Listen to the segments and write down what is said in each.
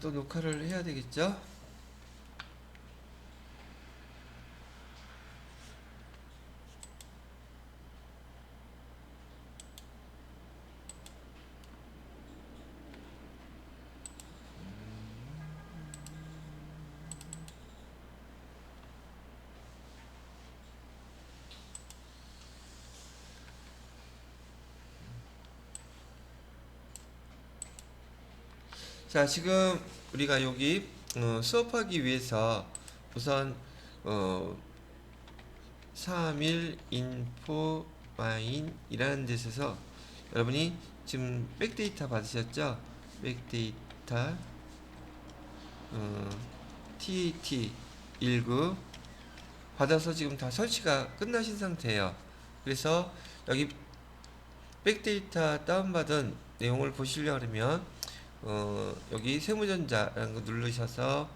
또 녹화를 해야 되겠죠? 자, 지금 우리가 여기 어, 수업하기 위해서 우선 어, 3일 인포 마인이라는 데서 여러분이 지금 백데이터 받으셨죠? 백데이터 어, TAT 19 받아서 지금 다 설치가 끝나신 상태예요. 그래서 여기 백데이터 다운받은 내용을 보시려 그러면 어, 여기 세무전자라는 거 누르셔서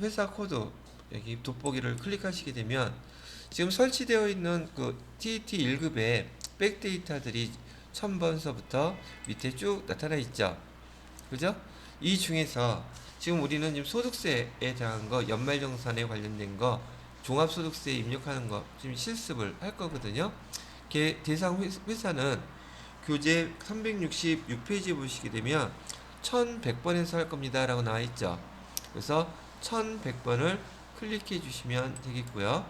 회사 코드 여기 돋보기를 클릭하시게 되면 지금 설치되어 있는 그 TET 1급의 백데이터들이 1000번서부터 밑에 쭉 나타나 있죠. 그죠? 이 중에서 지금 우리는 지금 소득세에 대한 거, 연말정산에 관련된 거, 종합소득세에 입력하는 거 지금 실습을 할 거거든요. 개- 대상 회- 회사는 교재 366페이지 보시게 되면 1100번에서 할 겁니다 라고 나와 있죠. 그래서 1100번을 클릭해 주시면 되겠고요.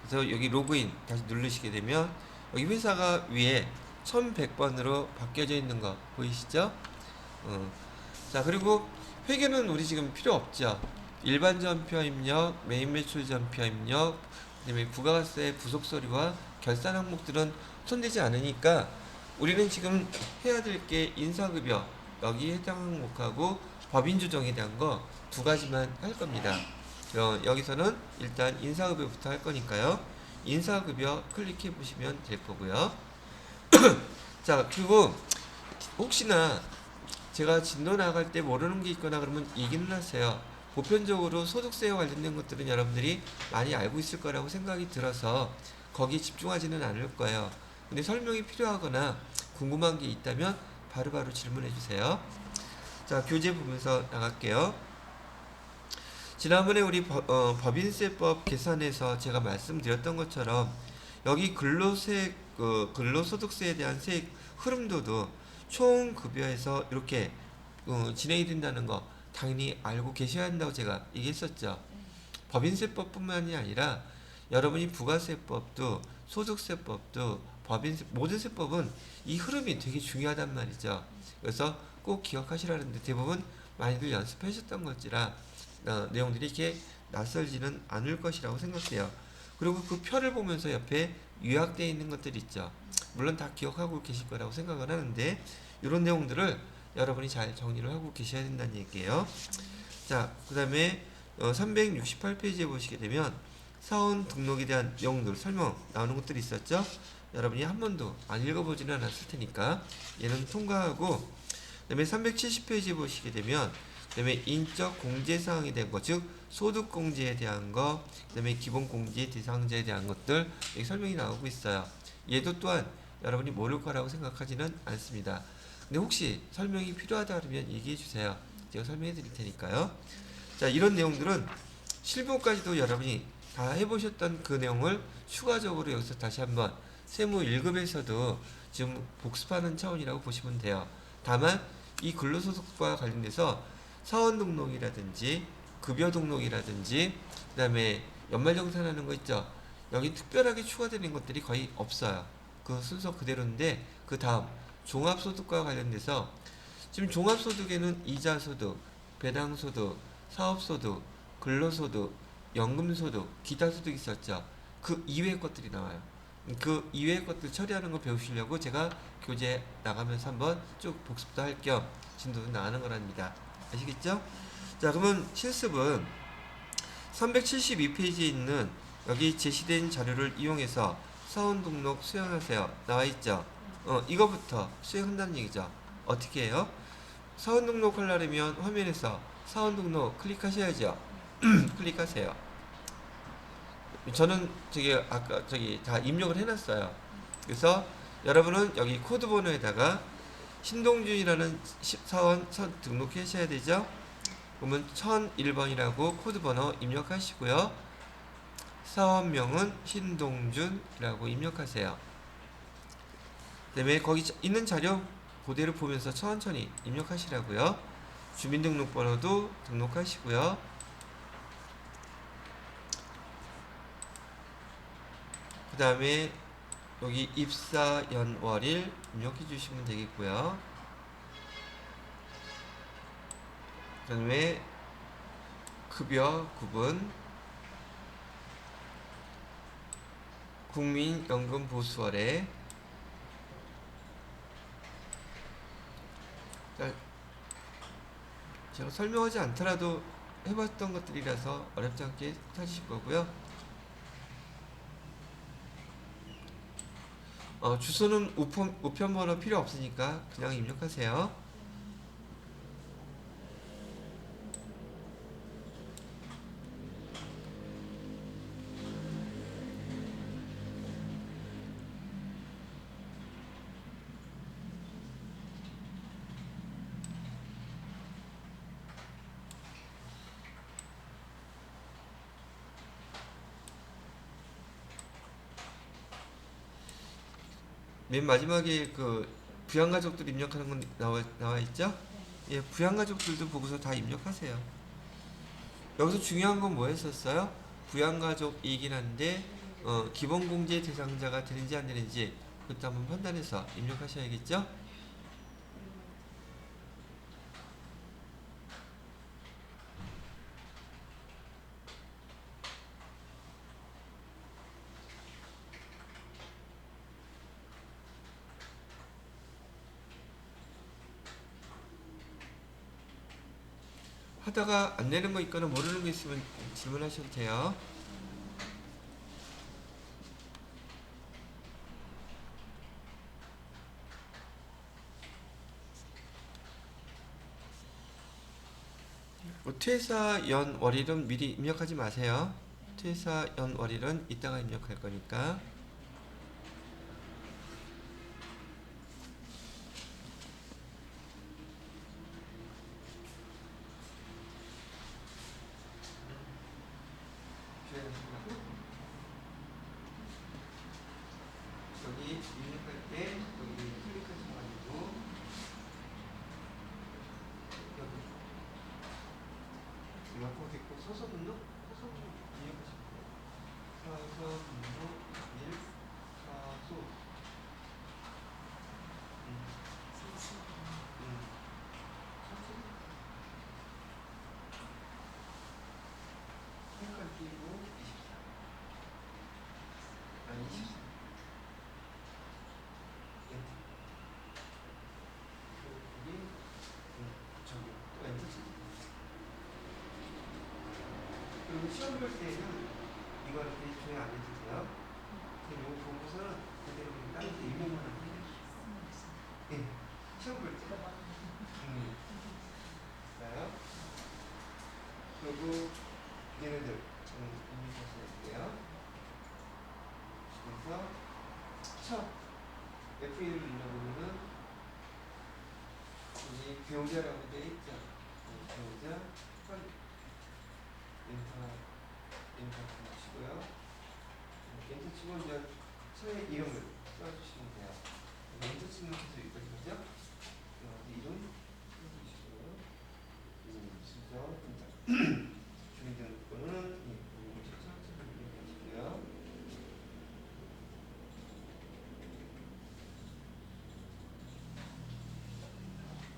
그래서 여기 로그인 다시 누르시게 되면 여기 회사가 위에 1100번으로 바뀌어져 있는 거 보이시죠? 어. 자 그리고 회계는 우리 지금 필요 없죠. 일반 전표 입력 메인 매출 전표 입력 그다음에 부가세 부속 서류와 결산 항목들은 손대지 않으니까 우리는 지금 해야 될 게 인사급여 여기 해당 항목하고 법인 조정에 대한 거 두 가지만 할 겁니다. 어, 여기서는 일단 인사급여부터 할 거니까요. 인사급여 클릭해 보시면 될 거고요. 자 그리고 혹시나 제가 진도 나갈 때 모르는 게 있거나 그러면 얘기는 하세요. 보편적으로 소득세와 관련된 것들은 여러분들이 많이 알고 있을 거라고 생각이 들어서 거기에 집중하지는 않을 거예요. 근데 설명이 필요하거나 궁금한 게 있다면 바로바로 질문해 주세요. 자, 교재 보면서 나갈게요. 지난번에 우리 법, 어, 법인세법 계산에서 제가 말씀드렸던 것처럼 여기 근로세 그 근로소득세에 대한 세액 흐름도도 총 급여에서 이렇게 어, 진행이 된다는 거 당연히 알고 계셔야 한다고 제가 얘기했었죠. 법인세법뿐만이 아니라 여러분이 부가세법도 소득세법도 법인세 모든 세법은 이 흐름이 되게 중요하단 말이죠. 그래서 꼭 기억하시라는데 대부분 많이들 연습하셨던 것이라 어, 내용들이 이렇게 낯설지는 않을 것이라고 생각돼요. 그리고 그 표를 보면서 옆에 요약되어 있는 것들 있죠. 물론 다 기억하고 계실 거라고 생각을 하는데 이런 내용들을 여러분이 잘 정리를 하고 계셔야 된다는 얘기예요. 자, 그 다음에 어, 368페이지에 보시게 되면 사원 등록에 대한 내용들 설명 나오는 것들이 있었죠. 여러분이 한 번도 안 읽어보지는 않았을 테니까 얘는 통과하고 그다음에 370페이지 보시게 되면 그다음에 인적 공제 사항이 된 것, 즉 소득 공제에 대한 거, 그다음에 기본 공제 대상자에 대한 것들 여기 설명이 나오고 있어요. 얘도 또한 여러분이 모를 거라고 생각하지는 않습니다. 근데 혹시 설명이 필요하다 그러면 얘기해 주세요. 제가 설명해 드릴 테니까요. 자, 이런 내용들은 실무까지도 여러분이 다 해보셨던 그 내용을 추가적으로 여기서 다시 한번 세무 1급에서도 지금 복습하는 차원이라고 보시면 돼요. 다만 이 근로소득과 관련돼서 사원 등록이라든지 급여 등록이라든지 그다음에 연말정산하는 거 있죠. 여기 특별하게 추가되는 것들이 거의 없어요. 그 순서 그대로인데 그 다음 종합소득과 관련돼서 지금 종합소득에는 이자소득, 배당소득, 사업소득, 근로소득, 연금소득, 기타소득 있었죠. 그 이외의 것들이 나와요. 그 이외의 것들 처리하는 거 배우시려고 제가 교재 나가면서 한번 쭉 복습도 할 겸 진도도 나가는 거랍니다. 아시겠죠? 자, 그러면 실습은 372페이지에 있는 여기 제시된 자료를 이용해서 사원 등록 수행하세요. 나와 있죠? 어, 이거부터 수행한다는 얘기죠. 어떻게 해요? 사원 등록하려면 화면에서 사원 등록 클릭하셔야죠. 클릭하세요. 저는 저기 아까 저기 다 입력을 해놨어요. 그래서 여러분은 여기 코드 번호에다가 신동준이라는 시- 사원 선 등록하셔야 되죠. 그러면 1001번이라고 코드 번호 입력하시고요. 사원명은 신동준이라고 입력하세요. 그다음에 거기 자- 있는 자료 그대로 보면서 천천히 입력하시라고요. 주민등록번호도 등록하시고요. 그 다음에 여기 입사 연월일 입력해 주시면 되겠고요. 그 다음에 급여 구분 국민연금 보수월에 자, 제가 설명하지 않더라도 해봤던 것들이라서 어렵지 않게 찾으실 거고요. 어, 주소는 우편, 우편번호 필요 없으니까 그냥 입력하세요. 맨 마지막에 그 부양 가족들 입력하는 건 나와, 나와 있죠? 예, 부양 가족들도 보고서 다 입력하세요. 여기서 중요한 건 뭐였었어요? 부양 가족이긴 한데 어, 기본 공제 대상자가 되는지 안 되는지 그것도 한번 판단해서 입력하셔야겠죠? 하다가 안 되는 거 있거나 모르는 거 있으면 질문하셔도 돼요. 뭐 퇴사 연 월일은 미리 입력하지 마세요. 퇴사 연 월일은 이따가 입력할 거니까. 여기 입력할 때 여기 클릭하셔가지고 여기 이만큼 됐고 서서 등록 서서 등록 입력하시면 돼요. 서서 등록 일 사소 음, 음. 천천히. 한칸 띄고 24 아니 24 엔터 여기 음, 저기 또 엔터 치고 볼 때는 이거 이렇게 조회 안 해주세요. 이거 보고서는 그대로 데 입력만 하면 돼요. 예. 시험 볼때. 음. 자요? 그리고 얘네들 음, 입력하셔야 돼요. 그래서 첫 F1을 눌러보면은 여기 배우자라고 되어 있죠. 네, 배우자 첫 인터 인터 치고요. 인터 치고 이제 처의 이름을 써주시면 돼요. 계속 여기까지 가죠. 여기 이름 써주시고요. 이름 순서 인터 주민등록번호는 이 부분 직접 입력하시고요.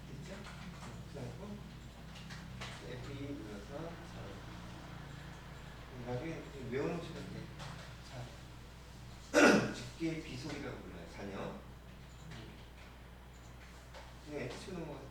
됐죠? 그리고 F2 눌러서 자, 나중에 좀 외워놓으시면 돼. 자, 직계 비속이라고 불러요. 자녀. 그냥 F 치고 넘어가도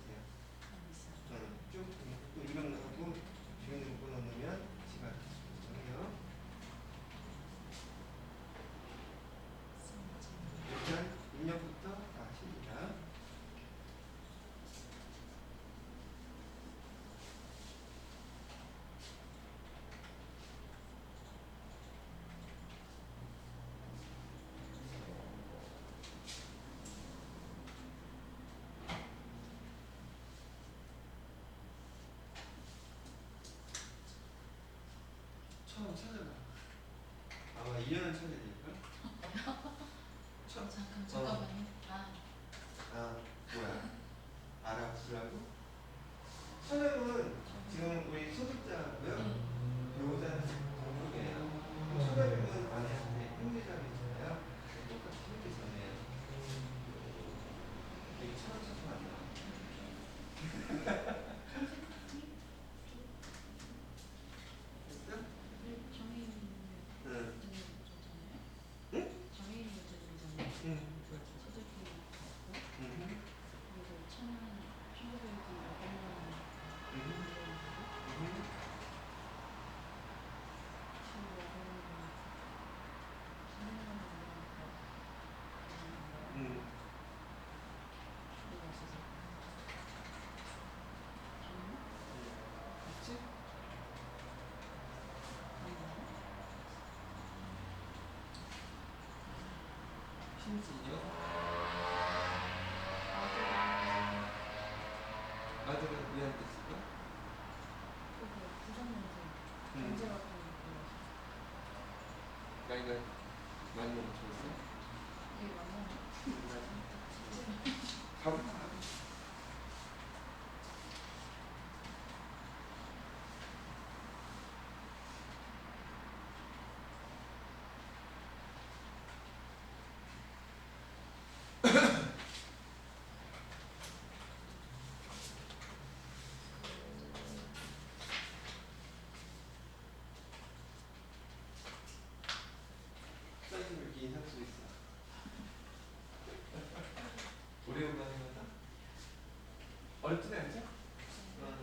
한번 찾아봐. 아마 이년은 찾아야 될걸? 첫, 어, 잠깐 잠깐만요. 아 아 뭐야? 알아보라고? 천음은 지금 우리 소득자고요. 배우자는 공부예요. 천음은 아내한테 형제자매 있잖아요. 똑같이 이렇게 전해요. 이게 천원 쳐서 안 나와. 됐어? 정인 응. 문제잖아요. 정인 문제잖아요. 응. 소득이 있고 응. 그리고 천원 천구백이 몇백만 원 응. 정도 응. 응. 그치? 심지어 아들은 왜한테 쓸까? 응. 나이가 많이 먹었어? 가볼까? 사이즈 왜 이렇게 인상 쓰고 있어? 오래오래 하는 거다? 어렵진 않죠? 응.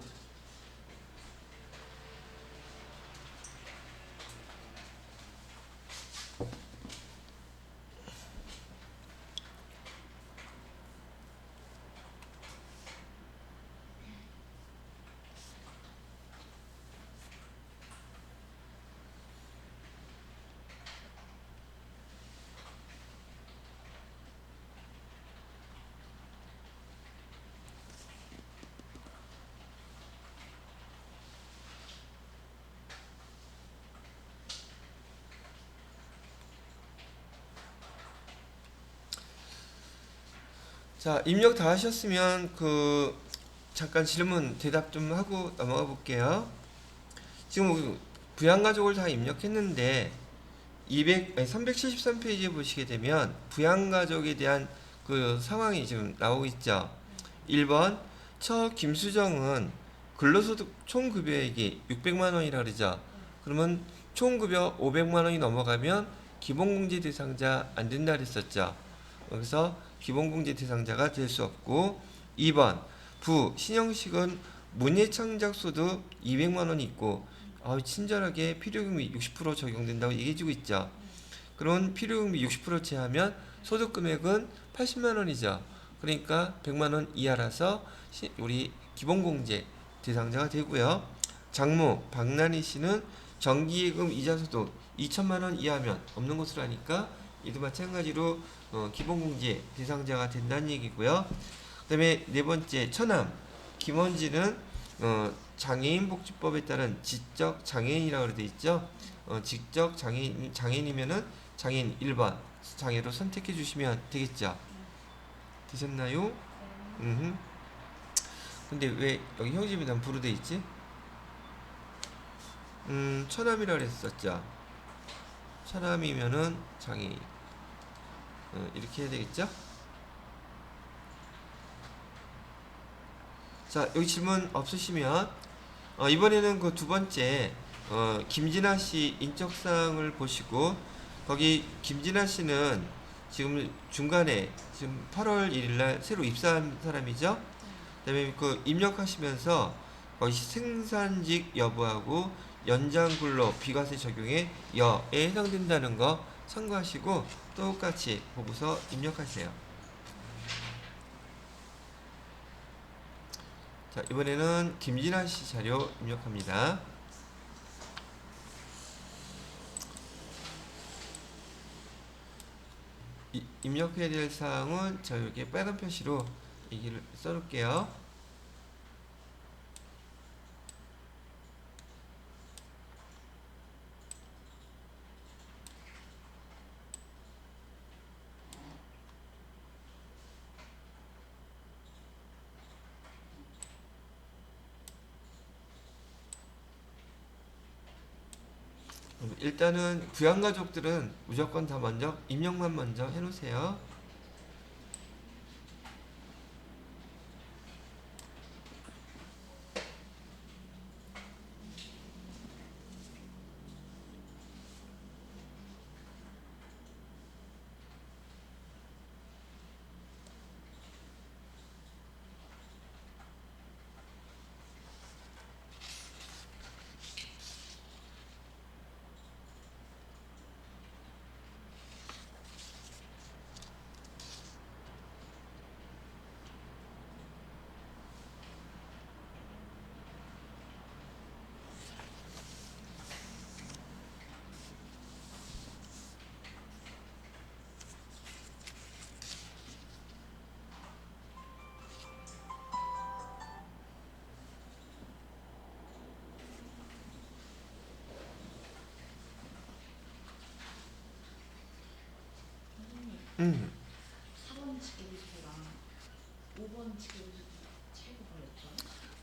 자, 입력 다 하셨으면 그 잠깐 질문 대답 좀 하고 넘어가 볼게요. 지금 그 부양가족을 다 입력했는데 200 아니 373페이지에 보시게 되면 부양가족에 대한 그 상황이 지금 나오고 있죠. 1번 처 김수정은 근로소득 총급여액이 600만 원이라 그러죠. 그러면 총급여 500만 원이 넘어가면 기본공제 대상자 안 된다 그랬었죠. 그래서 기본공제 대상자가 될 수 없고 2번 부 신영식은 문예창작소득 200만 원이 있고 아, 친절하게 필요금이 60% 적용된다고 얘기해주고 있죠. 그런 필요금이 60% 제하면 소득 금액은 80만 원이죠. 그러니까 100만 원 이하라서 시- 우리 기본공제 대상자가 되고요. 장모 박난희 씨는 정기예금 이자 소득 2천만 원 이하면 없는 것으로 하니까 이도 마찬가지로 어, 기본공제 대상자가 된다는 얘기고요. 그 다음에 네 번째 처남 김원진은 어, 장애인 복지법에 따른 지적 장애인이라고 돼 있죠. 어, 지적 장애인 장애인이면은 장애인 1번 장애로 선택해 주시면 되겠죠. 되셨나요? 음. 근데 왜 여기 형집이랑 부로 돼 있지? 음, 처남이라 그랬었죠. 처남이면은 장애인. 어, 이렇게 해야 되겠죠? 자, 여기 질문 없으시면 어, 이번에는 그 두 번째 어, 김진아 씨 인적사항을 보시고 거기 김진아 씨는 지금 중간에 지금 8월 1일 날 새로 입사한 사람이죠. 그다음에 그 입력하시면서 거기 생산직 여부하고 연장 근로 비과세 적용의 여에 해당된다는 거 참고하시고 똑같이 보고서 입력하세요. 자, 이번에는 김진아 씨 자료 입력합니다. 이- 입력해야 될 사항은 저 여기 빨간 표시로 얘기를 써놓을게요. 일단은 부양 가족들은 무조건 다 먼저 입력만 먼저 해놓으세요. 음. 4번 직계비소랑 5번 직계비소 차이가 걸렸죠?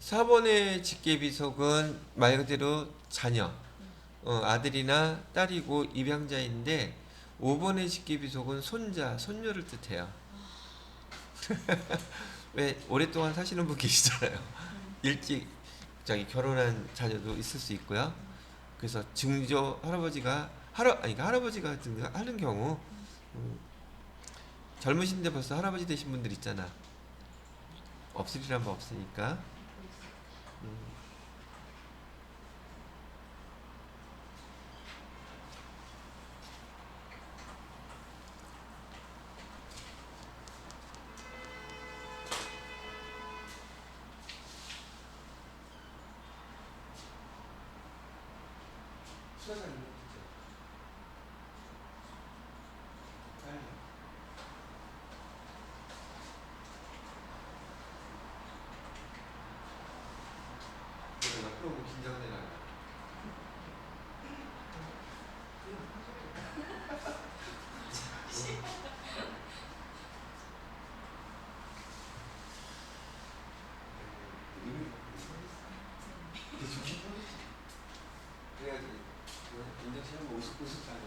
4번의 직계비속은 말 그대로 자녀, 어, 아들이나 딸이고 입양자인데 5번의 직계비속은 손자, 손녀를 뜻해요. 왜 오랫동안 사시는 분 계시잖아요. 일찍 저기 결혼한 자녀도 있을 수 있고요. 그래서 증조 할아버지가 할아 아니 그러니까 할아버지가 증- 하는 경우 음, 젊으신데 벌써 할아버지 되신 분들 있잖아. 없으리란 법 없으니까. 음. 너무 긴장되나? 그래야지. 인정시험 50, 50 안에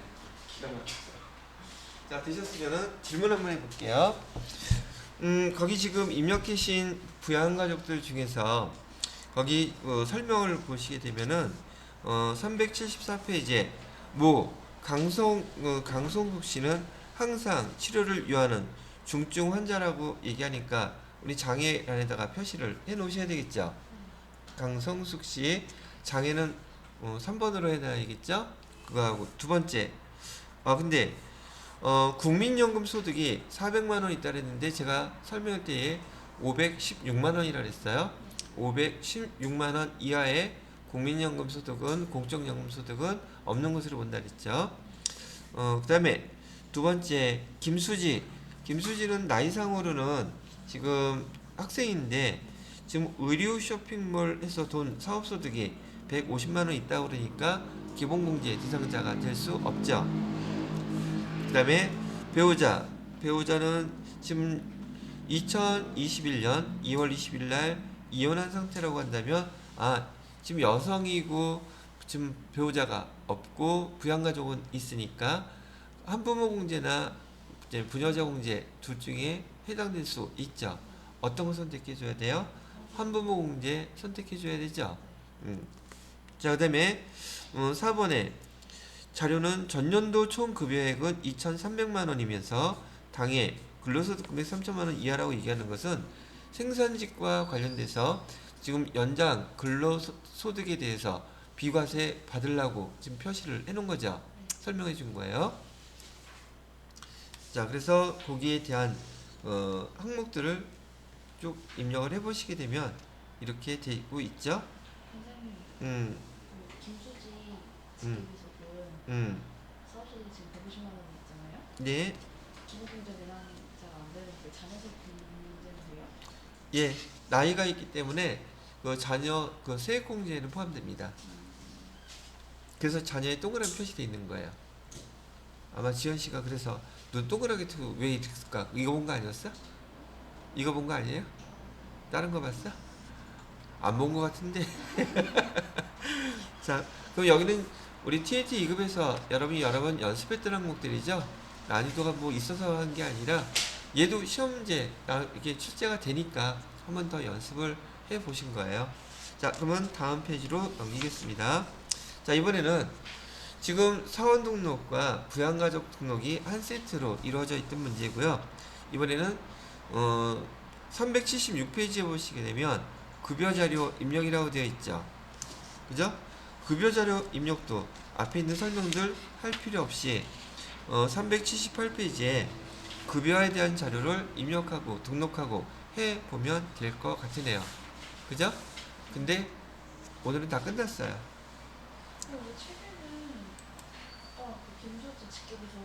기가 막혀서. 자 되셨으면은 질문 한번 해볼게요. 음 거기 지금 입력하신 부양가족들 중에서 거기 어, 설명을 보시게 되면은 어, 374페이지에 모 강성 어, 강성국 씨는 항상 치료를 요하는 중증 환자라고 얘기하니까 우리 장애란에다가 표시를 해 놓으셔야 되겠죠. 강성숙 씨 장애는 어, 3번으로 해놔야겠죠. 그거하고 두 번째. 아 근데 어, 국민연금 소득이 400만 원 있다 그랬는데 제가 설명할 때에 516만 원이라 그랬어요. 516만 원 이하의 국민연금 소득은 공적연금 소득은 없는 것으로 본다 그랬죠. 어, 그다음에 두 번째 김수지. 김수지는 나이상으로는 지금 학생인데 지금 의류 쇼핑몰에서 돈 사업 소득이 150만 원 있다고 그러니까 기본공제 대상자가 될 수 없죠. 그다음에 배우자. 배우자는 지금 2021년 2월 20일 날 이혼한 상태라고 한다면 아 지금 여성이고 지금 배우자가 없고 부양가족은 있으니까 한부모 공제나 이제 부녀자 공제 둘 중에 해당될 수 있죠. 어떤 거 선택해 줘야 돼요? 한부모 공제 선택해 줘야 되죠. 음. 자 그 다음에 어, 4번에 자료는 전년도 총 급여액은 2,300만 원이면서 당해 근로소득 금액 3천만 원 이하라고 얘기하는 것은 생산직과 관련돼서 지금 연장 근로소득에 대해서 비과세 받으려고 지금 표시를 해놓은 거죠. 설명해 준 거예요. 자, 그래서 거기에 대한 어, 항목들을 쭉 입력을 해보시게 되면 이렇게 되고 있죠. 음, 그 음. 음, 사업소득 지금 150만 원 있잖아요. 네, 기본공제 대상자가 안 되는데 자녀수 공제는 돼요? 예, 나이가 있기 때문에 그 자녀 그 세액공제에는 포함됩니다. 그래서 자녀의 동그라미 표시되어 있는 거예요. 아마 지현 씨가 그래서 눈 동그랗게 왜 이랬을까? 이거 본 거 아니었어? 이거 본 거 아니에요? 다른 거 봤어? 안 본 거 같은데. 자, 그럼 여기는 우리 TAT 2급에서 여러분이 여러 번 연습했던 항목들이죠. 난이도가 뭐 있어서 한 게 아니라 얘도 시험제 아, 이게 출제가 되니까 한 번 더 연습을 해 보신 거예요. 자, 그러면 다음 페이지로 넘기겠습니다. 자, 이번에는 지금 사원 등록과 부양가족 등록이 한 세트로 이루어져 있던 문제고요. 이번에는 어, 376페이지에 보시게 되면 급여 자료 입력이라고 되어 있죠. 그죠? 급여 자료 입력도 앞에 있는 설명들 할 필요 없이 어, 378페이지에 급여에 대한 자료를 입력하고 등록하고 해 보면 될 것 같으네요. 그죠? 근데 오늘은 다 끝났어요. 근데 왜 책에는 아까 그 김수지 직급에서